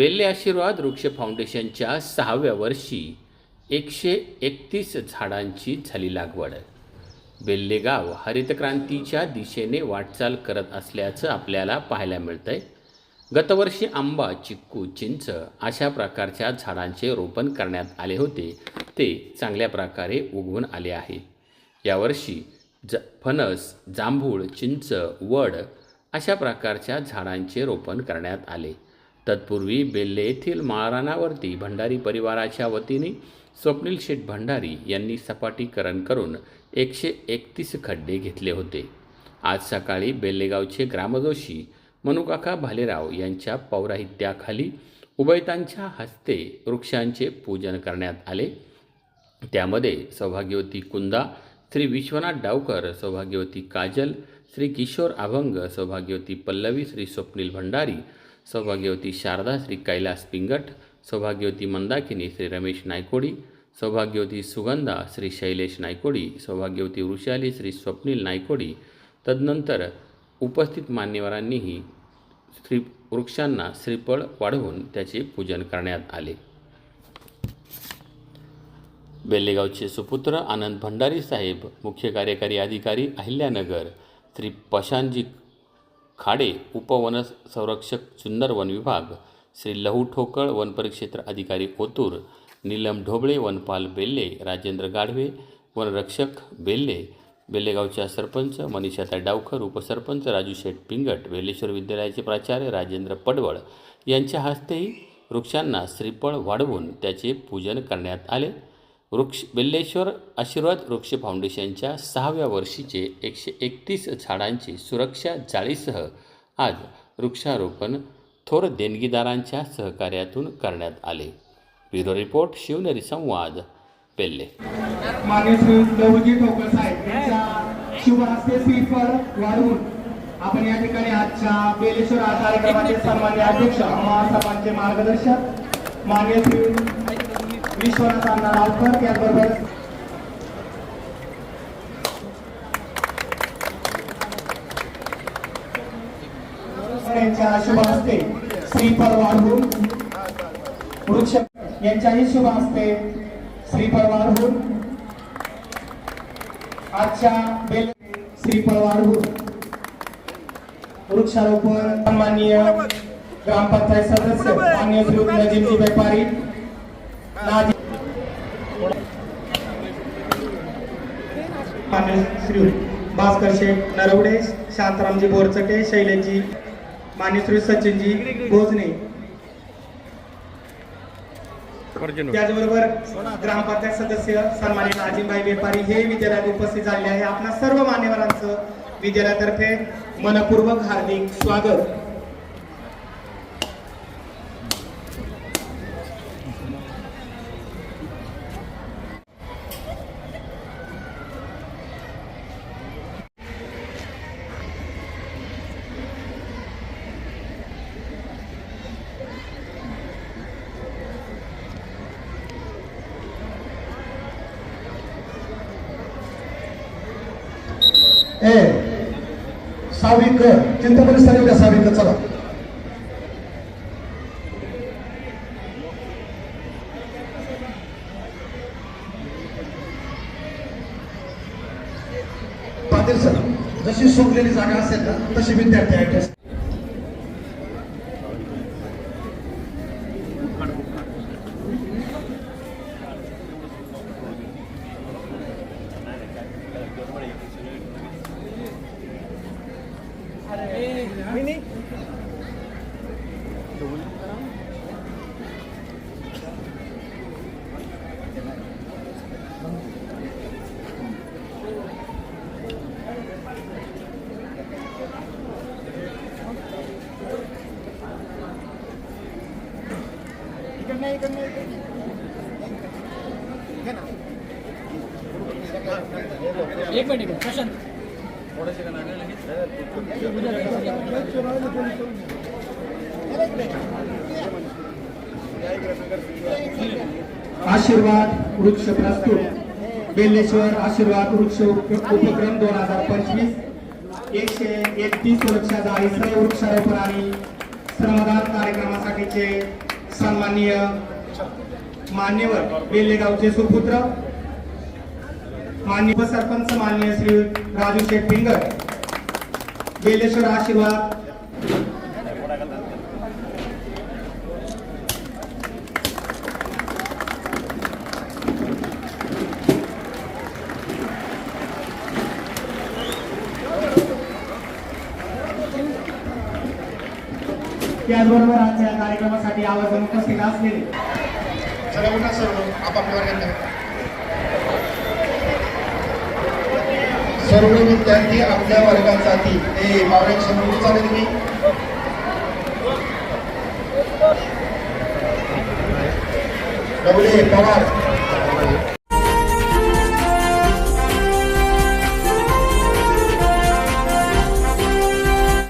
बेल्ले आशीर्वाद वृक्ष फाउंडेशनच्या सहाव्या वर्षी एकशे एकतीस झाडांची झाली लागवड. बेल्ले गाव हरितक्रांतीच्या दिशेने वाटचाल करत असल्याचं आपल्याला पाहायला मिळतंय. गतवर्षी आंबा चिक्कू चिंच अशा प्रकारच्या झाडांचे रोपण करण्यात आले होते. ते चांगल्या प्रकारे उगवून आले आहे. यावर्षी ज फणस जांभूळ चिंच वड अशा प्रकारच्या झाडांचे रोपण करण्यात आले. तत्पूर्वी बेल्ले येथील माळरानावरती भंडारी परिवाराच्या वतीने स्वप्नील शेठ भंडारी यांनी सपाटीकरण करून एकशे एकतीस खड्डे घेतले होते. आज सकाळी बेल्लेगावचे ग्रामजोशी मनुकाका भालेराव यांच्या पौराहित्याखाली उभयतांच्या हस्ते वृक्षांचे पूजन करण्यात आले. त्यामध्ये सौभाग्यवती कुंदा श्री विश्वनाथ डावकर सौभाग्यवती काजल श्री किशोर अभंग सौभाग्यवती पल्लवी श्री स्वप्नील भंडारी सौभाग्यवती शारदा श्री कैलास पिंगट सौभाग्यवती मंदाकिनी श्री रमेश नायकोडी सौभाग्यवती सुगंधा श्री शैलेश नायकोडी सौभाग्यवती वृषाली श्री स्वप्नील नायकोडी. तदनंतर उपस्थित मान्यवरांनीही श्री वृक्षांना श्रीफळ वाढवून त्याचे पूजन करण्यात आले. बेल्लेगावचे सुपुत्र आनंद भंडारी साहेब मुख्य कार्यकारी अधिकारी अहिल्यानगर श्री पशांजी खाडे उपवन संरक्षक जुन्नर वन विभाग श्री लहू ठोकळ वन परिक्षेत्र अधिकारी ओतूर नीलम ढोबळे वनपाल बेल्ले राजेंद्र गाढवे वनरक्षक बेल्ले बेल्लेगावच्या सरपंच मनीषाताई डावखर उपसरपंच राजू शेठ पिंगट वेलेश्वर विद्यालयाचे प्राचार्य राजेंद्र पडवळ यांच्या हस्तेही वृक्षांना श्रीफळ वाढवून त्याचे पूजन करण्यात आले. वृक्ष बेल्लेश्वर आशीर्वाद वृक्ष फाउंडेशनच्या सहाव्या वर्षीचे एकशे एकतीस झाडांची सुरक्षा जाळीसह आज वृक्षारोपण थोर देणगीदारांच्या सहकार्यातून करण्यात आले. ब्युरो रिपोर्ट शिवनेरी संवाद पेल्ले आपण या ठिकाणी आजच्या बेलेश्वर कार्यक्रमाचे सन्मान्य अध्यक्ष महासभांचे मार्गदर्शक मान्य श्री विश्वनाथ अण्णा रावकर याचबरोबर यांच्या शुभ हस्ते श्रीफळ वाढवून वृक्ष यांच्याही शुभ हस्ते श्रीफळ वाढवून आजच्या बेल श्रीफळ वाढवून वृक्षारोपण माननीय ग्रामपंचायत सदस्य मान्य श्री नजीमजी व्यापारी श्री भास्कर शेठ नरवडे शांतारामजी बोरचटे शैलेशजी मान्य श्री सचिनजी भोजने. त्याचबरोबर ग्रामपंचायत सदस्य सन्मानित नाजीमभाई व्यापारी हे विद्यालयात उपस्थित झाले आहे. आपणा सर्व मान्यवरांचं विद्यालयातर्फे मनपूर्वक हार्दिक स्वागत. ए साविक चिंतामणी स्थानिक द्या साविक चला. पाटील सर जशी सोडलेली जागा असेल ना तशी विद्यार्थी एक मिनिट प्रशांत. आशीर्वाद वृक्ष प्रस्तुत. बेल्लेश्वर आशीर्वाद वृक्ष उपक्रम दोन हजार पंचवीस. एकशे एकतीस वृक्षाचा जाळीसह वृक्षारोपण आणि श्रमदान कार्यक्रमासाठीचे सन्माननीय मान्यवर बेल्लेगावचे सुपुत्र मान्य उपसरपंच माननीय श्री राजू शेठ पिंगर बेलेश्वर आशीर्वाद त्याचबरोबर आजच्या या कार्यक्रमासाठी आवर्जून उपस्थित असलेले चला उठा सर्व आपापल्या वर्गात सर्व विद्यार्थी आपल्या वर्गासाठी ते मावळे समोर चालेल मी डबले पवार.